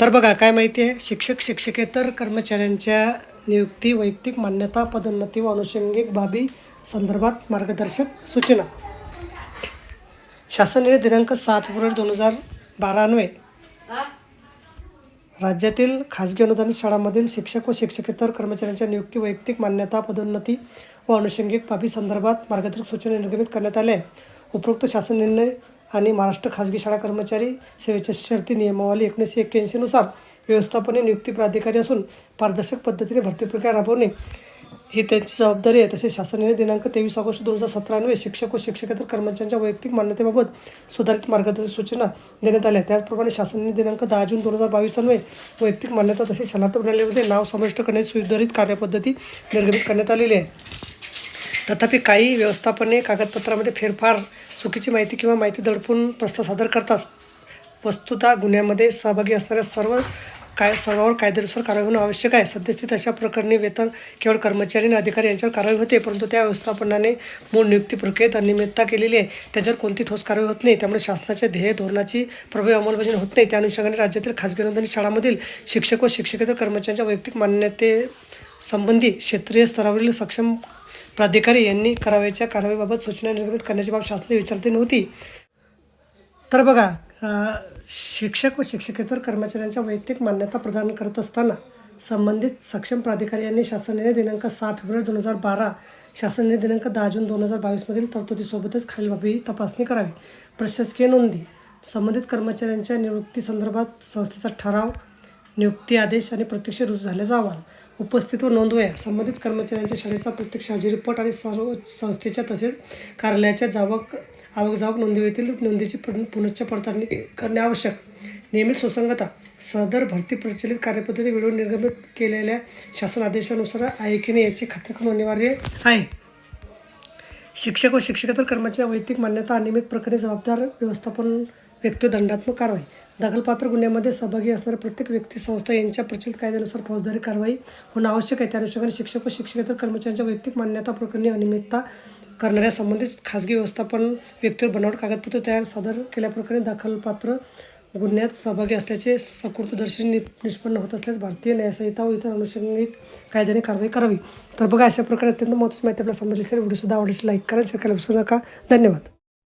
तर बघा काय माहिती आहे? शिक्षक शिक्षकेतर कर्मचाऱ्यांच्या नियुक्ती वैयक्तिक मान्यता पदोन्नती व अनुषंगिक बाबी संदर्भात मार्गदर्शक सूचना. शासनाने दिनांक सहा फेब्रुवारी दोन हजार बारा अन्वये राज्यातील खाजगी अनुदानित शाळांमधील शिक्षक व शिक्षकेतर कर्मचाऱ्यांच्या नियुक्ती वैयक्तिक मान्यता पदोन्नती व अनुषंगिक बाबी संदर्भात मार्गदर्शक सूचना निर्गमित करण्यात आल्या आहेत. उपरोक्त शासन निर्णय आणि महाराष्ट्र खाजगी शाळा कर्मचारी सेवेच्या शर्ती नियमावली एकोणीसशे एक्क्याऐंशीनुसार व्यवस्थापने नियुक्ती प्राधिकारी असून पारदर्शक पद्धतीने भरती प्रक्रिया राबवणे ही त्यांची जबाबदारी आहे. तसेच शासनाने दिनांक तेवीस ऑगस्ट दोन हजार सतरान्वये शिक्षक व शिक्षकेतर कर्मचाऱ्यांच्या वैयक्तिक मान्यतेबाबत सुधारित मार्गदर्शक सूचना देण्यात आल्या. त्याचप्रमाणे शासनाने दिनांक दहा जून दोन हजार बावीस अन्वये वैयक्तिक मान्यता तसेच शनार्थ प्रणालीमध्ये नाव समाविष्ट करण्याची सुधारित कार्यपद्धती निर्गमित करण्यात आलेली आहे. तथापि काही व्यवस्थापने कागदपत्रामध्ये फेरफार चुकीची माहिती किंवा माहिती दडपून प्रस्ताव सादर करतात वस्तुतः गुन्ह्यामध्ये सहभागी असणाऱ्या सर्व काय सर्वांवर कायदेशीर कारवाई होणं आवश्यक आहे. सद्यस्थित अशा प्रकरणी वेतन केवळ कर्मचारी आणि अधिकारी यांच्यावर कारवाई होते परंतु त्या व्यवस्थापनाने मूळ नियुक्ती प्रक्रियेत अनियमितता केलेली आहे. त्याच्यावर कोणती ठोस कारवाई होत नाही त्यामुळे शासनाच्या ध्येय धोरणाची प्रभावी अंमलबजावणी होत नाही. त्या अनुषंगाने राज्यातील खाजगी नोंदणी शाळांमधील शिक्षक व शिक्षकेतर कर्मचाऱ्यांच्या वैयक्तिक मान्यते संबंधी क्षेत्रीय स्तरावरील सक्षम प्राधिकारी यांनी करावयाच्या कारवाईबाबत सूचना निर्गमित करण्याची बाब शासनाने विचारते नव्हती. तर बघा शिक्षक व शिक्षकेतर कर्मचाऱ्यांच्या वैयक्तिक मान्यता प्रदान करत असताना संबंधित सक्षम प्राधिकारी यांनी शासनाने दिनांक सहा फेब्रुवारी दोन हजार बारा शासनाने दिनांक दहा जून दोन हजार बावीसमधील तरतुदीसोबतच खालील बाबी तपासणी करावी. प्रशासकीय नोंदी संबंधित कर्मचाऱ्यांच्या निवृत्तीसंदर्भात संस्थेचा ठराव नियुक्ती आदेश आणि प्रत्यक्ष रुजू झाल्याचा अहवाल. उपस्थित व नोंदवया. संबंधित कर्मचाऱ्यांच्या शाळेचा प्रत्यक्ष हजेरी रिपोर्ट आणि सर्व संस्थेच्या तसेच कार्यालयाच्या जावक आवक जावक नोंदवतील नोंदीची पुनश्च पडताळणी करणे आवश्यक. नियमित सुसंगता. सदर भरती प्रचलित कार्यपद्धती वेळोवेळी निर्गमित केलेल्या शासन आदेशानुसार आहे की नाही याची खात्री करून अनिवार्य आहे. शिक्षक व शिक्षकेतर कर्मचारी वैयक्तिक मान्यता अनियमित प्रकरणी जबाबदार व्यवस्थापन व्यक्ती दंडात्मक कारवाई. दखलपात्र गुन्ह्यामध्ये सहभागी असणाऱ्या प्रत्येक व्यक्ती संस्था यांच्या प्रचलित कायद्यानुसार फौजदारी कारवाई होणं आवश्यक आहे. त्या अनुषंगाने शिक्षक व शिक्षकेतर कर्मचाऱ्यांच्या वैयक्तिक मान्यता प्रकरणी अनियमितता करणाऱ्या संबंधित खाजगी व्यवस्थापन व्यक्तीवर बनावट कागदपत्र तयार सादर केल्याप्रकरणी दाखलपात्र गुन्ह्यात सहभागी असल्याचे सकृतदर्शन नि निष्पन्न होत असल्यास भारतीय न्यायसंहिता व इतर अनुषंगिक कायद्याने कारवाई करावी. तर बघा अशा प्रकारे अत्यंत महत्त्वाची माहिती आपल्याला समजली असेल. व्हिडिओसुद्धा आवडल्यास लाईक करा शेअर करायला विसरू नका. धन्यवाद.